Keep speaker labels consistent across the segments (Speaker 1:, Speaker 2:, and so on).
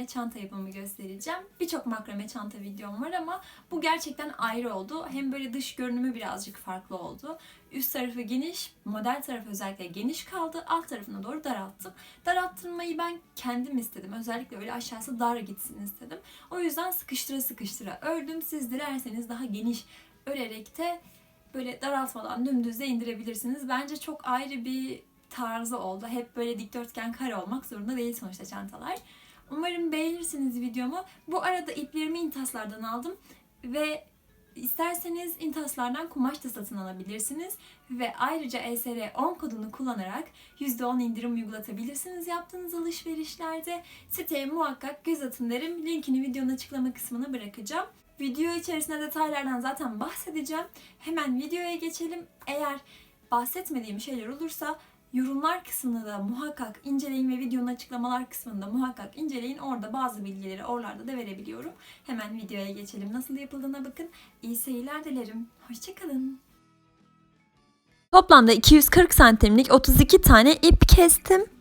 Speaker 1: makrame çanta yapımı göstereceğim. Birçok makrame çanta videom var ama bu gerçekten ayrı oldu. Hem böyle dış görünümü birazcık farklı oldu. Üst tarafı geniş, model tarafı özellikle geniş kaldı. Alt tarafına doğru daralttım. Daralttırmayı ben kendim istedim. Özellikle öyle aşağısı dar gitsin istedim. O yüzden sıkıştıra sıkıştıra ördüm. Siz dilerseniz daha geniş örerek de böyle daraltmadan dümdüz de indirebilirsiniz. Bence çok ayrı bir tarzı oldu. Hep böyle dikdörtgen kare olmak zorunda değil sonuçta çantalar. Umarım beğenirsiniz videomu. Bu arada iplerimi intaslardan aldım ve isterseniz intaslardan kumaş da satın alabilirsiniz ve ayrıca ESR 10 kodunu kullanarak %10 indirim uygulatabilirsiniz yaptığınız alışverişlerde. Siteye muhakkak göz atın derim. Linkini videonun açıklama kısmına bırakacağım. Video içerisinde detaylardan zaten bahsedeceğim. Hemen videoya geçelim. Eğer bahsetmediğim şeyler olursa yorumlar kısmını da muhakkak inceleyin ve videonun açıklamalar kısmında muhakkak inceleyin. Orada bazı bilgileri oralarda da verebiliyorum. Hemen videoya geçelim. Nasıl yapıldığına bakın. İyi seyirler dilerim. Hoşçakalın. Toplamda 240 santimlik 32 tane ip kestim.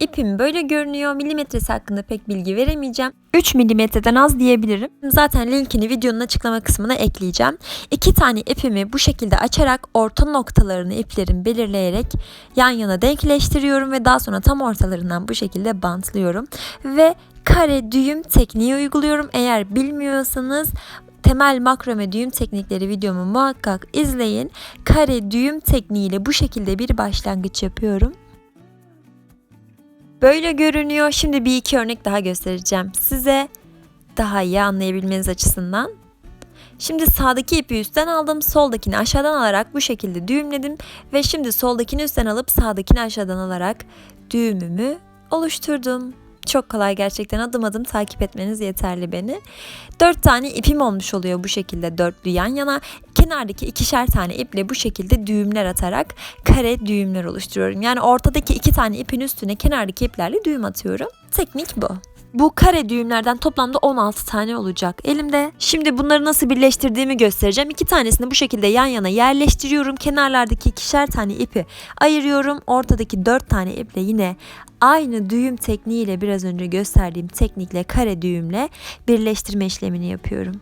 Speaker 1: İpim böyle görünüyor. Milimetresi hakkında pek bilgi veremeyeceğim. 3 milimetreden az diyebilirim. Zaten linkini videonun açıklama kısmına ekleyeceğim. İki tane ipimi bu şekilde açarak orta noktalarını iplerin belirleyerek yan yana denkleştiriyorum ve daha sonra tam ortalarından bu şekilde bantlıyorum. Ve kare düğüm tekniği uyguluyorum. Eğer bilmiyorsanız temel makrome düğüm teknikleri videomu muhakkak izleyin. Kare düğüm tekniğiyle bu şekilde bir başlangıç yapıyorum. Böyle görünüyor. Şimdi bir iki örnek daha göstereceğim size. Daha iyi anlayabilmeniz açısından. Şimdi sağdaki ipi üstten aldım. Soldakini aşağıdan alarak bu şekilde düğümledim. Ve şimdi soldakini üstten alıp sağdakini aşağıdan alarak düğümümü oluşturdum. Çok kolay gerçekten adım adım takip etmeniz yeterli beni. 4 tane ipim olmuş oluyor bu şekilde dörtlü yan yana. Kenardaki ikişer tane iple bu şekilde düğümler atarak kare düğümler oluşturuyorum. Yani ortadaki iki tane ipin üstüne kenardaki iplerle düğüm atıyorum. Teknik bu. Bu kare düğümlerden toplamda 16 tane olacak elimde. Şimdi bunları nasıl birleştirdiğimi göstereceğim. İki tanesini bu şekilde yan yana yerleştiriyorum. Kenarlardaki ikişer tane ipi ayırıyorum. Ortadaki 4 tane iple yine aynı düğüm tekniğiyle biraz önce gösterdiğim teknikle kare düğümle birleştirme işlemini yapıyorum.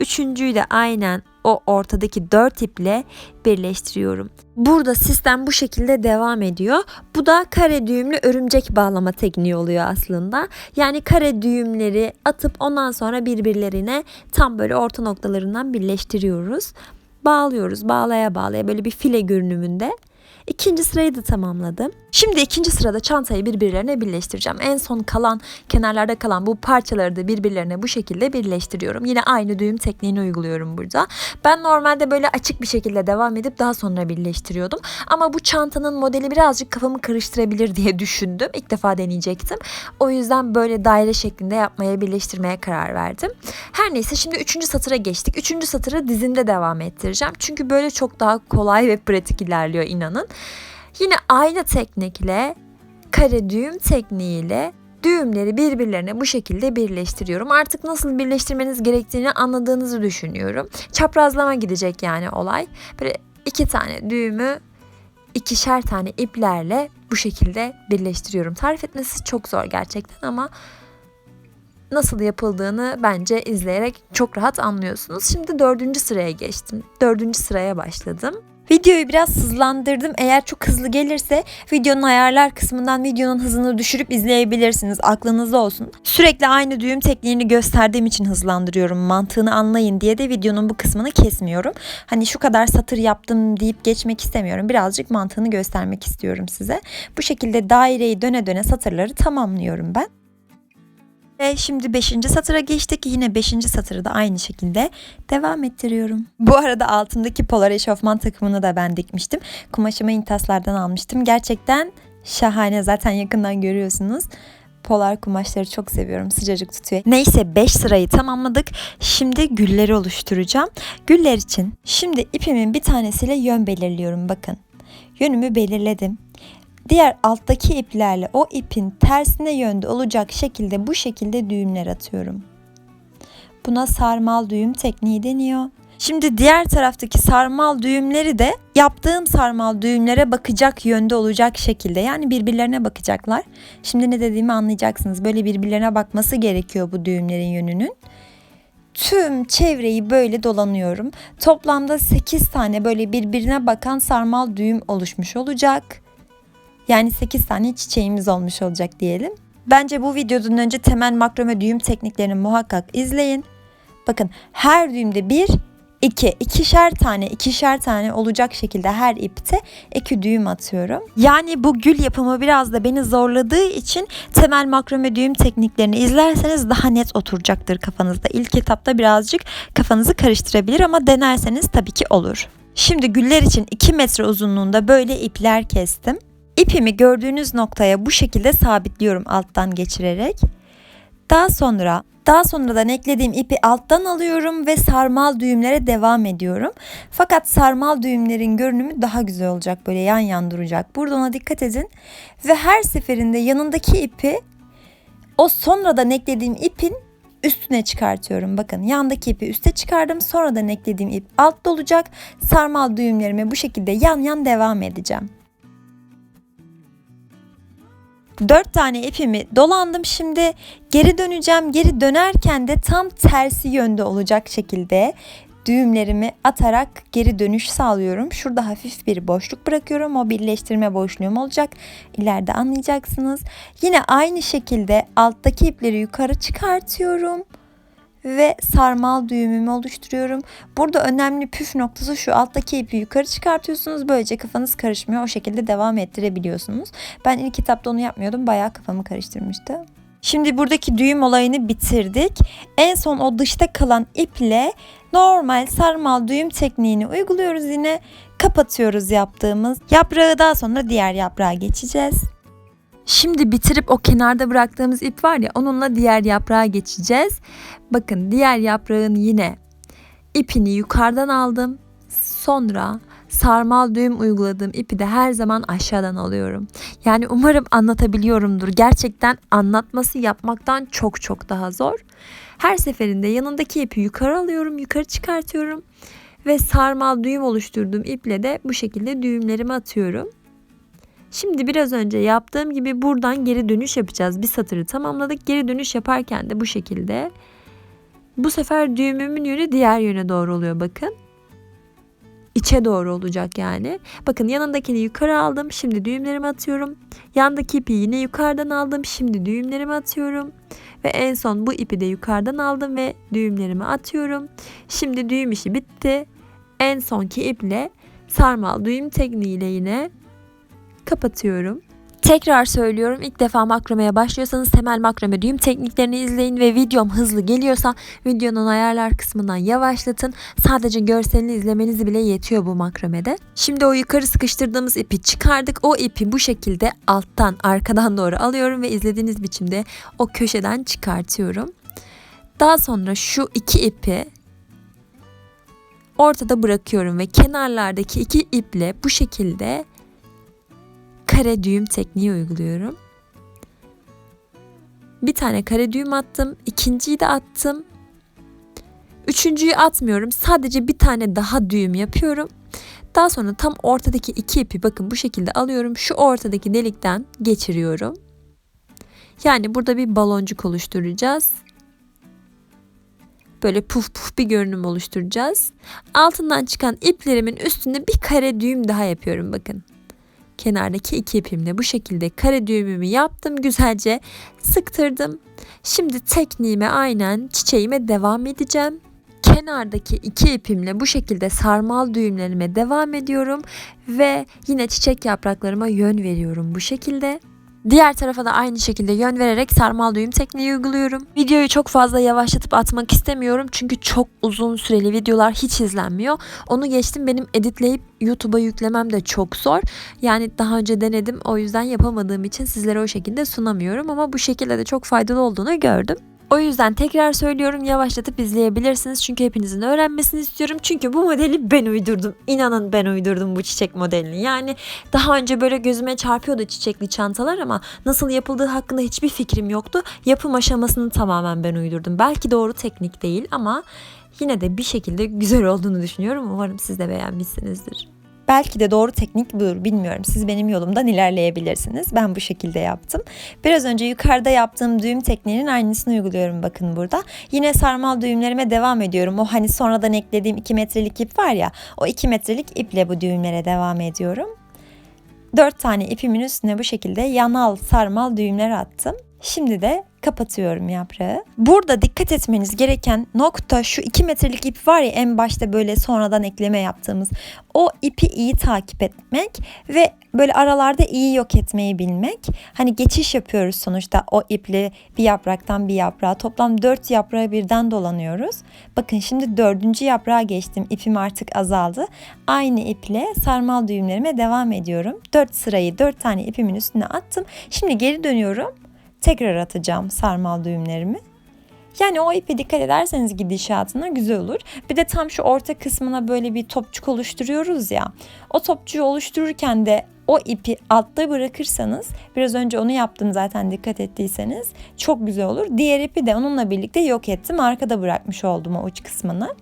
Speaker 1: Üçüncüyü de aynen o ortadaki dört iple birleştiriyorum. Burada sistem bu şekilde devam ediyor. Bu da kare düğümlü örümcek bağlama tekniği oluyor aslında. Yani kare düğümleri atıp ondan sonra birbirlerine tam böyle orta noktalarından birleştiriyoruz. Bağlıyoruz bağlaya bağlaya böyle bir file görünümünde. İkinci sırayı da tamamladım. Şimdi ikinci sırada çantayı birbirlerine birleştireceğim. En son kalan kenarlarda kalan bu parçaları da birbirlerine bu şekilde birleştiriyorum. Yine aynı düğüm tekniğini uyguluyorum burada. Ben normalde böyle açık bir şekilde devam edip daha sonra birleştiriyordum. Ama bu çantanın modeli birazcık kafamı karıştırabilir diye düşündüm. İlk defa deneyecektim. O yüzden böyle daire şeklinde yapmaya birleştirmeye karar verdim. Her neyse şimdi üçüncü satıra geçtik. Üçüncü satırı dizimde devam ettireceğim. Çünkü böyle çok daha kolay ve pratik ilerliyor inanın. Yine aynı teknikle kare düğüm tekniğiyle düğümleri birbirlerine bu şekilde birleştiriyorum. Artık nasıl birleştirmeniz gerektiğini anladığınızı düşünüyorum. Çaprazlama gidecek yani olay. Böyle iki tane düğümü ikişer tane iplerle bu şekilde birleştiriyorum. Tarif etmesi çok zor gerçekten ama nasıl yapıldığını bence izleyerek çok rahat anlıyorsunuz. Şimdi dördüncü sıraya geçtim. Dördüncü sıraya başladım. Videoyu biraz hızlandırdım. Eğer çok hızlı gelirse videonun ayarlar kısmından videonun hızını düşürüp izleyebilirsiniz. Aklınızda olsun. Sürekli aynı düğüm tekniğini gösterdiğim için hızlandırıyorum. Mantığını anlayın diye de videonun bu kısmını kesmiyorum. Hani şu kadar satır yaptım deyip geçmek istemiyorum. Birazcık mantığını göstermek istiyorum size. Bu şekilde daireyi döne döne satırları tamamlıyorum ben. Ve şimdi 5. satıra geçtik. Yine 5. satırı da aynı şekilde devam ettiriyorum. Bu arada altındaki polar eşofman takımını da ben dikmiştim. Kumaşımı intaslardan almıştım. Gerçekten şahane. Zaten yakından görüyorsunuz. Polar kumaşları çok seviyorum. Sıcacık tutuyor. Neyse 5 sırayı tamamladık. Şimdi gülleri oluşturacağım. Güller için şimdi ipimin bir tanesiyle yön belirliyorum. Bakın. Yönümü belirledim. Diğer alttaki iplerle o ipin tersine yönde olacak şekilde bu şekilde düğümler atıyorum. Buna sarmal düğüm tekniği deniyor. Şimdi diğer taraftaki sarmal düğümleri de yaptığım sarmal düğümlere bakacak yönde olacak şekilde yani birbirlerine bakacaklar. Şimdi ne dediğimi anlayacaksınız. Böyle birbirlerine bakması gerekiyor bu düğümlerin yönünün. Tüm çevreyi böyle dolanıyorum. Toplamda 8 tane böyle birbirine bakan sarmal düğüm oluşmuş olacak. Yani 8 tane çiçeğimiz olmuş olacak diyelim. Bence bu videodan önce temel makrome düğüm tekniklerini muhakkak izleyin. Bakın her düğümde bir, iki, ikişer tane, ikişer tane olacak şekilde her ipte iki düğüm atıyorum. Yani bu gül yapımı biraz da beni zorladığı için temel makrome düğüm tekniklerini izlerseniz daha net oturacaktır kafanızda. İlk etapta birazcık kafanızı karıştırabilir ama denerseniz tabii ki olur. Şimdi güller için 2 metre uzunluğunda böyle ipler kestim. İpimi gördüğünüz noktaya bu şekilde sabitliyorum alttan geçirerek. Daha sonra daha sonradan eklediğim ipi alttan alıyorum ve sarmal düğümlere devam ediyorum. Fakat sarmal düğümlerin görünümü daha güzel olacak böyle yan yan duracak. Burada ona dikkat edin. Ve her seferinde yanındaki ipi o sonradan eklediğim ipin üstüne çıkartıyorum. Bakın yandaki ipi üste çıkardım. Sonradan eklediğim ip altta olacak. Sarmal düğümlerime bu şekilde yan yan devam edeceğim. 4 tane ipimi dolandım şimdi geri döneceğim geri dönerken de tam tersi yönde olacak şekilde düğümlerimi atarak geri dönüş sağlıyorum. Şurada hafif bir boşluk bırakıyorum. O birleştirme boşluğum olacak. İleride anlayacaksınız. Yine aynı şekilde alttaki ipleri yukarı çıkartıyorum ve sarmal düğümümü oluşturuyorum. Burada önemli püf noktası şu alttaki ipi yukarı çıkartıyorsunuz. Böylece kafanız karışmıyor. O şekilde devam ettirebiliyorsunuz. Ben ilk kitapta onu yapmıyordum. Bayağı kafamı karıştırmıştı. Şimdi buradaki düğüm olayını bitirdik. En son o dışta kalan iple normal sarmal düğüm tekniğini uyguluyoruz yine. Kapatıyoruz yaptığımız yaprağı daha sonra diğer yaprağa geçeceğiz. Şimdi bitirip o kenarda bıraktığımız ip var ya onunla diğer yaprağa geçeceğiz. Bakın diğer yaprağın yine ipini yukarıdan aldım. Sonra sarmal düğüm uyguladığım ipi de her zaman aşağıdan alıyorum. Yani umarım anlatabiliyorumdur. Gerçekten anlatması yapmaktan çok çok daha zor. Her seferinde yanındaki ipi yukarı alıyorum, yukarı çıkartıyorum ve sarmal düğüm oluşturduğum iple de bu şekilde düğümlerimi atıyorum. Şimdi biraz önce yaptığım gibi buradan geri dönüş yapacağız. Bir satırı tamamladık. Geri dönüş yaparken de bu şekilde. Bu sefer düğümümün yönü diğer yöne doğru oluyor bakın. İçe doğru olacak yani. Bakın yanındakini yukarı aldım. Şimdi düğümlerimi atıyorum. Yandaki ipi yine yukarıdan aldım. Şimdi düğümlerimi atıyorum. Ve en son bu ipi de yukarıdan aldım ve düğümlerimi atıyorum. Şimdi düğüm işi bitti. En sonki iple sarmal düğüm tekniğiyle yine kapatıyorum. Tekrar söylüyorum ilk defa makromeye başlıyorsanız temel makrome düğüm tekniklerini izleyin ve videom hızlı geliyorsa videonun ayarlar kısmından yavaşlatın. Sadece görselini izlemenizi bile yetiyor bu makromede. Şimdi o yukarı sıkıştırdığımız ipi çıkardık. O ipi bu şekilde alttan arkadan doğru alıyorum ve izlediğiniz biçimde o köşeden çıkartıyorum. Daha sonra şu iki ipi ortada bırakıyorum ve kenarlardaki iki iple bu şekilde kare düğüm tekniği uyguluyorum. Bir tane kare düğüm attım. ikinciyi de attım. Üçüncüyü atmıyorum. Sadece bir tane daha düğüm yapıyorum. Daha sonra tam ortadaki iki ipi bakın bu şekilde alıyorum. Şu ortadaki delikten geçiriyorum. Yani burada bir baloncuk oluşturacağız. Böyle puf puf bir görünüm oluşturacağız. Altından çıkan iplerimin üstünde bir kare düğüm daha yapıyorum bakın kenardaki iki ipimle bu şekilde kare düğümümü yaptım güzelce sıktırdım. Şimdi tekniğime aynen çiçeğime devam edeceğim. Kenardaki iki ipimle bu şekilde sarmal düğümlerime devam ediyorum ve yine çiçek yapraklarıma yön veriyorum bu şekilde. Diğer tarafa da aynı şekilde yön vererek sarmal düğüm tekniği uyguluyorum. Videoyu çok fazla yavaşlatıp atmak istemiyorum çünkü çok uzun süreli videolar hiç izlenmiyor. Onu geçtim benim editleyip YouTube'a yüklemem de çok zor. Yani daha önce denedim o yüzden yapamadığım için sizlere o şekilde sunamıyorum ama bu şekilde de çok faydalı olduğunu gördüm. O yüzden tekrar söylüyorum yavaşlatıp izleyebilirsiniz. Çünkü hepinizin öğrenmesini istiyorum. Çünkü bu modeli ben uydurdum. İnanın ben uydurdum bu çiçek modelini. Yani daha önce böyle gözüme çarpıyordu çiçekli çantalar ama nasıl yapıldığı hakkında hiçbir fikrim yoktu. Yapım aşamasını tamamen ben uydurdum. Belki doğru teknik değil ama yine de bir şekilde güzel olduğunu düşünüyorum. Umarım siz de beğenmişsinizdir. Belki de doğru teknik budur bilmiyorum. Siz benim yolumdan ilerleyebilirsiniz. Ben bu şekilde yaptım. Biraz önce yukarıda yaptığım düğüm tekniğinin aynısını uyguluyorum bakın burada. Yine sarmal düğümlerime devam ediyorum. O hani sonradan eklediğim 2 metrelik ip var ya o 2 metrelik iple bu düğümlere devam ediyorum. 4 tane ipimin üstüne bu şekilde yanal sarmal düğümler attım. Şimdi de kapatıyorum yaprağı. Burada dikkat etmeniz gereken nokta şu 2 metrelik ip var ya en başta böyle sonradan ekleme yaptığımız. O ipi iyi takip etmek ve böyle aralarda iyi yok etmeyi bilmek. Hani geçiş yapıyoruz sonuçta o iple bir yapraktan bir yaprağa. Toplam 4 yaprağı birden dolanıyoruz. Bakın şimdi dördüncü yaprağa geçtim. İpim artık azaldı. Aynı iple sarmal düğümlerime devam ediyorum. 4 sırayı 4 tane ipimin üstüne attım. Şimdi geri dönüyorum tekrar atacağım sarmal düğümlerimi. Yani o ipe dikkat ederseniz gidişatına güzel olur. Bir de tam şu orta kısmına böyle bir topçuk oluşturuyoruz ya. O topçuğu oluştururken de o ipi altta bırakırsanız biraz önce onu yaptım zaten dikkat ettiyseniz çok güzel olur. Diğer ipi de onunla birlikte yok ettim. Arkada bırakmış oldum o uç kısmını.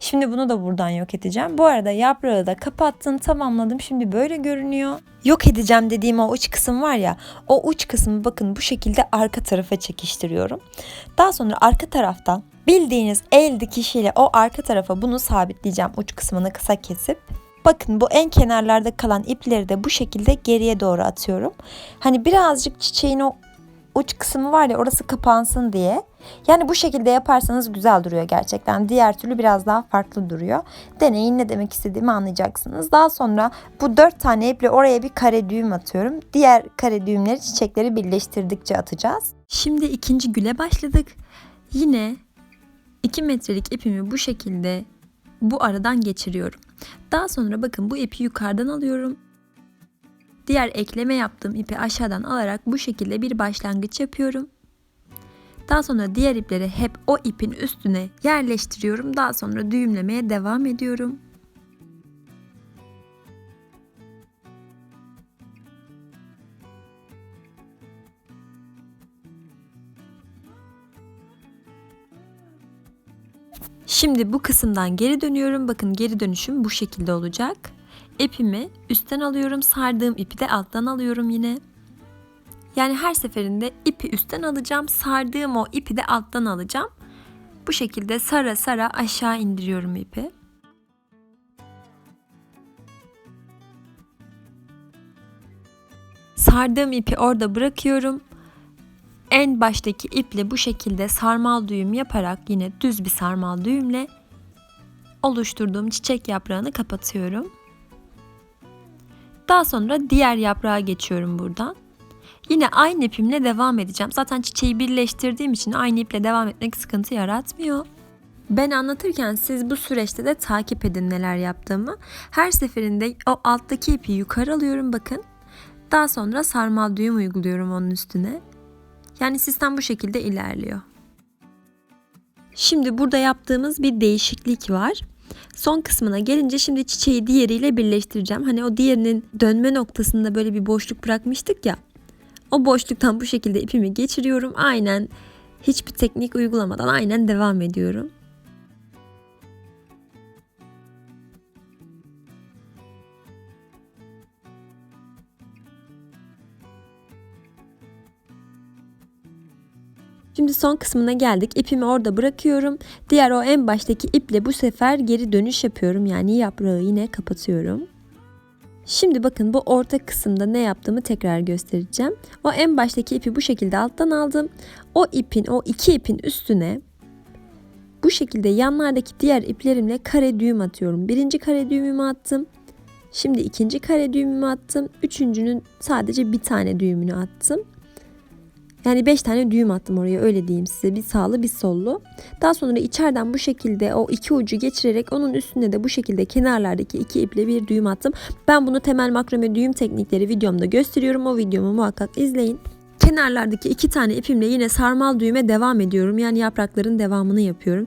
Speaker 1: Şimdi bunu da buradan yok edeceğim. Bu arada yaprağı da kapattım tamamladım. Şimdi böyle görünüyor. Yok edeceğim dediğim o uç kısım var ya o uç kısmı bakın bu şekilde arka tarafa çekiştiriyorum. Daha sonra arka taraftan bildiğiniz el dikişiyle o arka tarafa bunu sabitleyeceğim uç kısmını kısa kesip. Bakın bu en kenarlarda kalan ipleri de bu şekilde geriye doğru atıyorum. Hani birazcık çiçeğin o uç kısmı var ya orası kapansın diye. Yani bu şekilde yaparsanız güzel duruyor gerçekten. Diğer türlü biraz daha farklı duruyor. Deneyin ne demek istediğimi anlayacaksınız. Daha sonra bu dört tane iple oraya bir kare düğüm atıyorum. Diğer kare düğümleri çiçekleri birleştirdikçe atacağız. Şimdi ikinci güle başladık. Yine 2 metrelik ipimi bu şekilde bu aradan geçiriyorum. Daha sonra bakın bu ipi yukarıdan alıyorum. Diğer ekleme yaptığım ipi aşağıdan alarak bu şekilde bir başlangıç yapıyorum. Daha sonra diğer ipleri hep o ipin üstüne yerleştiriyorum. Daha sonra düğümlemeye devam ediyorum. Şimdi bu kısımdan geri dönüyorum. Bakın geri dönüşüm bu şekilde olacak. İpimi üstten alıyorum. Sardığım ipi de alttan alıyorum yine. Yani her seferinde ipi üstten alacağım. Sardığım o ipi de alttan alacağım. Bu şekilde sara sara aşağı indiriyorum ipi. Sardığım ipi orada bırakıyorum. En baştaki iple bu şekilde sarmal düğüm yaparak yine düz bir sarmal düğümle oluşturduğum çiçek yaprağını kapatıyorum. Daha sonra diğer yaprağa geçiyorum buradan. Yine aynı ipimle devam edeceğim. Zaten çiçeği birleştirdiğim için aynı iple devam etmek sıkıntı yaratmıyor. Ben anlatırken siz bu süreçte de takip edin neler yaptığımı. Her seferinde o alttaki ipi yukarı alıyorum bakın. Daha sonra sarmal düğüm uyguluyorum onun üstüne. Yani sistem bu şekilde ilerliyor. Şimdi burada yaptığımız bir değişiklik var. Son kısmına gelince şimdi çiçeği diğeriyle birleştireceğim. Hani o diğerinin dönme noktasında böyle bir boşluk bırakmıştık ya. O boşluktan bu şekilde ipimi geçiriyorum. Aynen hiçbir teknik uygulamadan aynen devam ediyorum. Şimdi son kısmına geldik. İpimi orada bırakıyorum. Diğer o en baştaki iple bu sefer geri dönüş yapıyorum. Yani yaprağı yine kapatıyorum. Şimdi bakın bu orta kısımda ne yaptığımı tekrar göstereceğim. O en baştaki ipi bu şekilde alttan aldım. O ipin, o iki ipin üstüne bu şekilde yanlardaki diğer iplerimle kare düğüm atıyorum. Birinci kare düğümümü attım. Şimdi ikinci kare düğümümü attım. Üçüncünün sadece bir tane düğümünü attım. Yani 5 tane düğüm attım oraya öyle diyeyim size. Bir sağlı bir sollu. Daha sonra içeriden bu şekilde o iki ucu geçirerek onun üstüne de bu şekilde kenarlardaki iki iple bir düğüm attım. Ben bunu temel makrame düğüm teknikleri videomda gösteriyorum. O videomu muhakkak izleyin. Kenarlardaki iki tane ipimle yine sarmal düğüme devam ediyorum. Yani yaprakların devamını yapıyorum.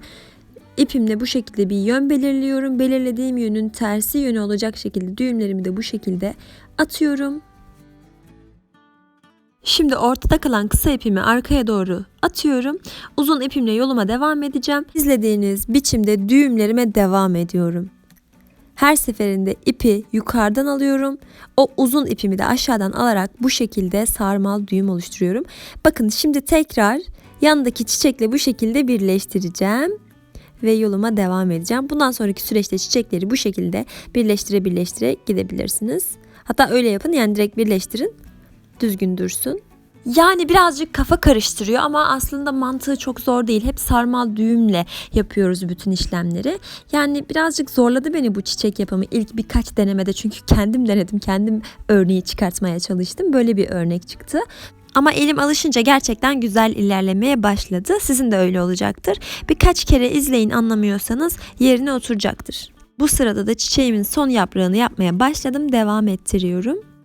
Speaker 1: İpimle bu şekilde bir yön belirliyorum. Belirlediğim yönün tersi yönü olacak şekilde düğümlerimi de bu şekilde atıyorum. Şimdi ortada kalan kısa ipimi arkaya doğru atıyorum. Uzun ipimle yoluma devam edeceğim. İzlediğiniz biçimde düğümlerime devam ediyorum. Her seferinde ipi yukarıdan alıyorum. O uzun ipimi de aşağıdan alarak bu şekilde sarmal düğüm oluşturuyorum. Bakın şimdi tekrar yandaki çiçekle bu şekilde birleştireceğim ve yoluma devam edeceğim. Bundan sonraki süreçte çiçekleri bu şekilde birleştire birleştire gidebilirsiniz. Hatta öyle yapın yani direkt birleştirin. Düzgün dursun. Yani birazcık kafa karıştırıyor ama aslında mantığı çok zor değil. Hep sarmal düğümle yapıyoruz bütün işlemleri. Yani birazcık zorladı beni bu çiçek yapımı ilk birkaç denemede. Çünkü kendim denedim. Kendim örneği çıkartmaya çalıştım. Böyle bir örnek çıktı. Ama elim alışınca gerçekten güzel ilerlemeye başladı. Sizin de öyle olacaktır. Birkaç kere izleyin anlamıyorsanız yerine oturacaktır. Bu sırada da çiçeğimin son yaprağını yapmaya başladım. Devam ettiriyorum.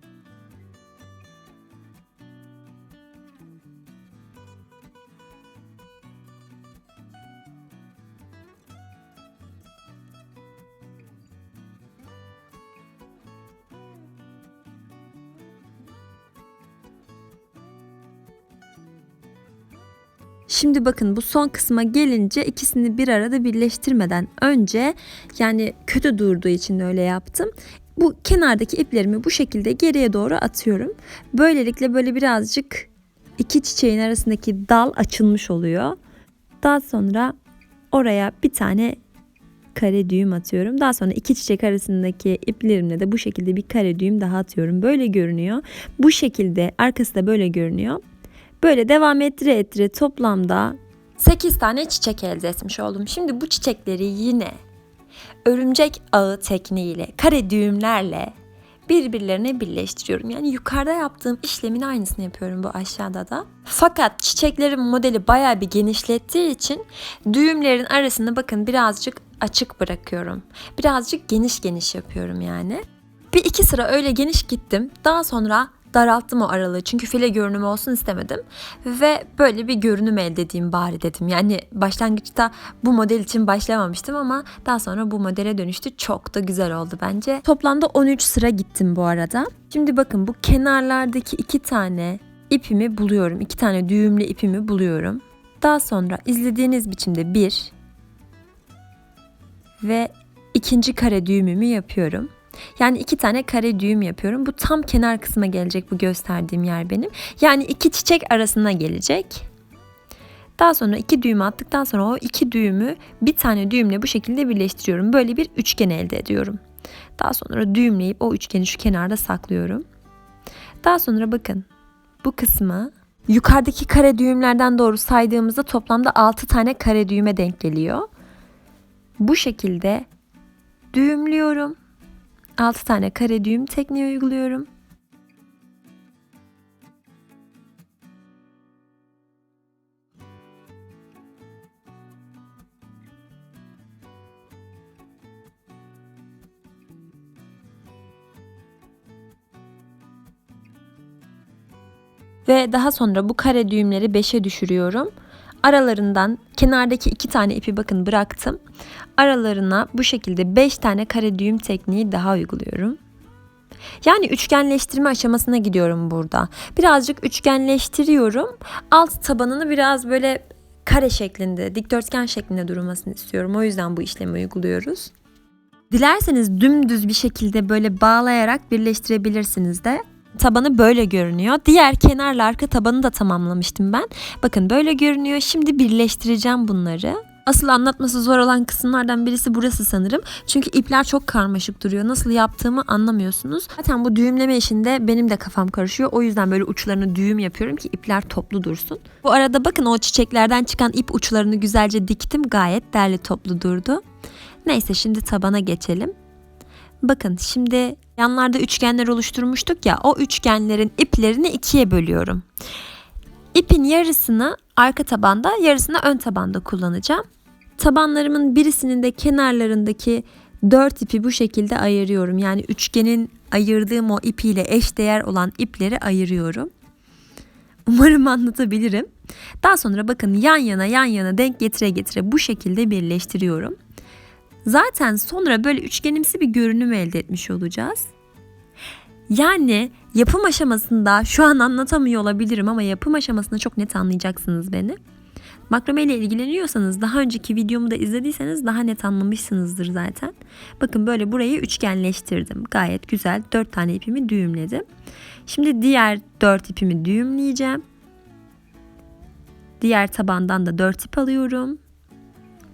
Speaker 1: Şimdi bakın bu son kısma gelince ikisini bir arada birleştirmeden önce yani kötü durduğu için öyle yaptım. Bu kenardaki iplerimi bu şekilde geriye doğru atıyorum. Böylelikle böyle birazcık iki çiçeğin arasındaki dal açılmış oluyor. Daha sonra oraya bir tane kare düğüm atıyorum. Daha sonra iki çiçek arasındaki iplerimle de bu şekilde bir kare düğüm daha atıyorum. Böyle görünüyor. Bu şekilde arkası da böyle görünüyor. Böyle devam ettire ettire toplamda 8 tane çiçek elde etmiş oldum. Şimdi bu çiçekleri yine örümcek ağı tekniğiyle, kare düğümlerle birbirlerine birleştiriyorum. Yani yukarıda yaptığım işlemin aynısını yapıyorum bu aşağıda da. Fakat çiçeklerin modeli bayağı bir genişlettiği için düğümlerin arasını bakın birazcık açık bırakıyorum. Birazcık geniş geniş yapıyorum yani. Bir iki sıra öyle geniş gittim. Daha sonra daralttım o aralığı çünkü file görünümü olsun istemedim ve böyle bir görünüm elde edeyim bari dedim. Yani başlangıçta bu model için başlamamıştım ama daha sonra bu modele dönüştü. Çok da güzel oldu bence. Toplamda 13 sıra gittim bu arada. Şimdi bakın bu kenarlardaki iki tane ipimi buluyorum. iki tane düğümlü ipimi buluyorum. Daha sonra izlediğiniz biçimde bir ve ikinci kare düğümümü yapıyorum. Yani iki tane kare düğüm yapıyorum. Bu tam kenar kısma gelecek bu gösterdiğim yer benim. Yani iki çiçek arasına gelecek. Daha sonra iki düğüm attıktan sonra o iki düğümü bir tane düğümle bu şekilde birleştiriyorum. Böyle bir üçgen elde ediyorum. Daha sonra düğümleyip o üçgeni şu kenarda saklıyorum. Daha sonra bakın bu kısmı yukarıdaki kare düğümlerden doğru saydığımızda toplamda 6 tane kare düğüme denk geliyor. Bu şekilde düğümlüyorum. 6 tane kare düğüm tekniği uyguluyorum. Ve daha sonra bu kare düğümleri 5'e düşürüyorum. Aralarından kenardaki iki tane ipi bakın bıraktım. Aralarına bu şekilde 5 tane kare düğüm tekniği daha uyguluyorum. Yani üçgenleştirme aşamasına gidiyorum burada. Birazcık üçgenleştiriyorum. Alt tabanını biraz böyle kare şeklinde, dikdörtgen şeklinde durmasını istiyorum. O yüzden bu işlemi uyguluyoruz. Dilerseniz dümdüz bir şekilde böyle bağlayarak birleştirebilirsiniz de. Tabanı böyle görünüyor. Diğer kenarla arka tabanı da tamamlamıştım ben. Bakın böyle görünüyor. Şimdi birleştireceğim bunları. Asıl anlatması zor olan kısımlardan birisi burası sanırım. Çünkü ipler çok karmaşık duruyor. Nasıl yaptığımı anlamıyorsunuz. Zaten bu düğümleme işinde benim de kafam karışıyor. O yüzden böyle uçlarını düğüm yapıyorum ki ipler toplu dursun. Bu arada bakın o çiçeklerden çıkan ip uçlarını güzelce diktim. Gayet derli toplu durdu. Neyse şimdi tabana geçelim. Bakın şimdi yanlarda üçgenler oluşturmuştuk ya o üçgenlerin iplerini ikiye bölüyorum. İpin yarısını arka tabanda yarısını ön tabanda kullanacağım. Tabanlarımın birisinin de kenarlarındaki dört ipi bu şekilde ayırıyorum. Yani üçgenin ayırdığım o ipiyle eş değer olan ipleri ayırıyorum. Umarım anlatabilirim. Daha sonra bakın yan yana yan yana denk getire getire bu şekilde birleştiriyorum. Zaten sonra böyle üçgenimsi bir görünüm elde etmiş olacağız. Yani yapım aşamasında şu an anlatamıyor olabilirim ama yapım aşamasında çok net anlayacaksınız beni. Makrame ile ilgileniyorsanız daha önceki videomu da izlediyseniz daha net anlamışsınızdır zaten. Bakın böyle burayı üçgenleştirdim. Gayet güzel 4 tane ipimi düğümledim. Şimdi diğer 4 ipimi düğümleyeceğim. Diğer tabandan da 4 ip alıyorum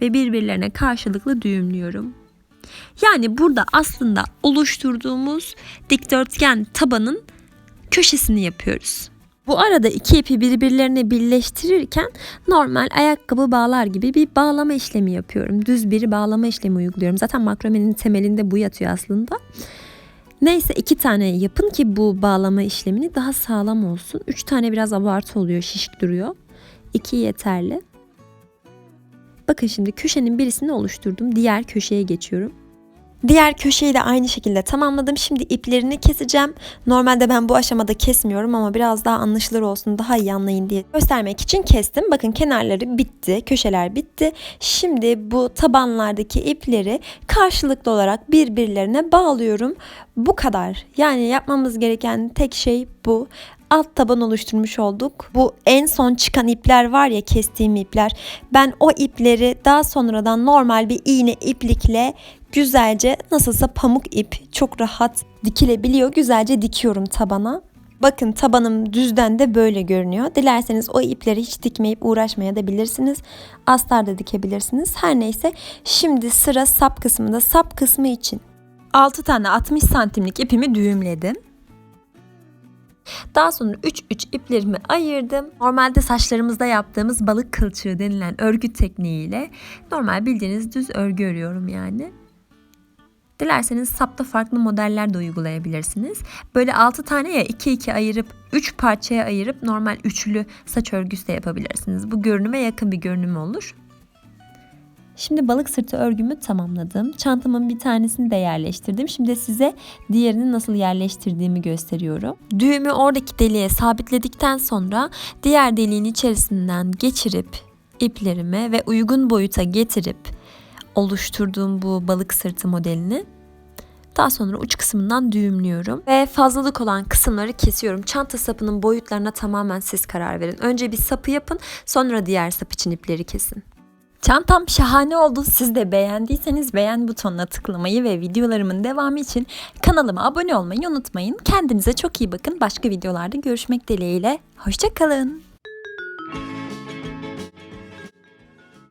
Speaker 1: ve birbirlerine karşılıklı düğümlüyorum. Yani burada aslında oluşturduğumuz dikdörtgen tabanın köşesini yapıyoruz. Bu arada iki ipi birbirlerine birleştirirken normal ayakkabı bağlar gibi bir bağlama işlemi yapıyorum. Düz bir bağlama işlemi uyguluyorum. Zaten makramenin temelinde bu yatıyor aslında. Neyse iki tane yapın ki bu bağlama işlemini daha sağlam olsun. Üç tane biraz abartı oluyor, şişik duruyor. İki yeterli. Bakın şimdi köşenin birisini oluşturdum. Diğer köşeye geçiyorum. Diğer köşeyi de aynı şekilde tamamladım. Şimdi iplerini keseceğim. Normalde ben bu aşamada kesmiyorum ama biraz daha anlaşılır olsun, daha iyi anlayın diye göstermek için kestim. Bakın kenarları bitti, köşeler bitti. Şimdi bu tabanlardaki ipleri karşılıklı olarak birbirlerine bağlıyorum. Bu kadar. Yani yapmamız gereken tek şey bu alt taban oluşturmuş olduk. Bu en son çıkan ipler var ya kestiğim ipler. Ben o ipleri daha sonradan normal bir iğne iplikle güzelce nasılsa pamuk ip çok rahat dikilebiliyor. Güzelce dikiyorum tabana. Bakın tabanım düzden de böyle görünüyor. Dilerseniz o ipleri hiç dikmeyip uğraşmaya da bilirsiniz. Astar da dikebilirsiniz. Her neyse şimdi sıra sap kısmında. Sap kısmı için 6 tane 60 santimlik ipimi düğümledim. Daha sonra 3-3 iplerimi ayırdım. Normalde saçlarımızda yaptığımız balık kılçığı denilen örgü tekniğiyle normal bildiğiniz düz örgü örüyorum yani. Dilerseniz sapta farklı modeller de uygulayabilirsiniz. Böyle 6 tane ya 2-2 ayırıp 3 parçaya ayırıp normal üçlü saç örgüsü de yapabilirsiniz. Bu görünüme yakın bir görünüm olur. Şimdi balık sırtı örgümü tamamladım. Çantamın bir tanesini de yerleştirdim. Şimdi size diğerini nasıl yerleştirdiğimi gösteriyorum. Düğümü oradaki deliğe sabitledikten sonra diğer deliğin içerisinden geçirip iplerimi ve uygun boyuta getirip oluşturduğum bu balık sırtı modelini daha sonra uç kısmından düğümlüyorum ve fazlalık olan kısımları kesiyorum. Çanta sapının boyutlarına tamamen siz karar verin. Önce bir sapı yapın, sonra diğer sap için ipleri kesin. Çantam şahane oldu. Siz de beğendiyseniz beğen butonuna tıklamayı ve videolarımın devamı için kanalıma abone olmayı unutmayın. Kendinize çok iyi bakın. Başka videolarda görüşmek dileğiyle. Hoşçakalın.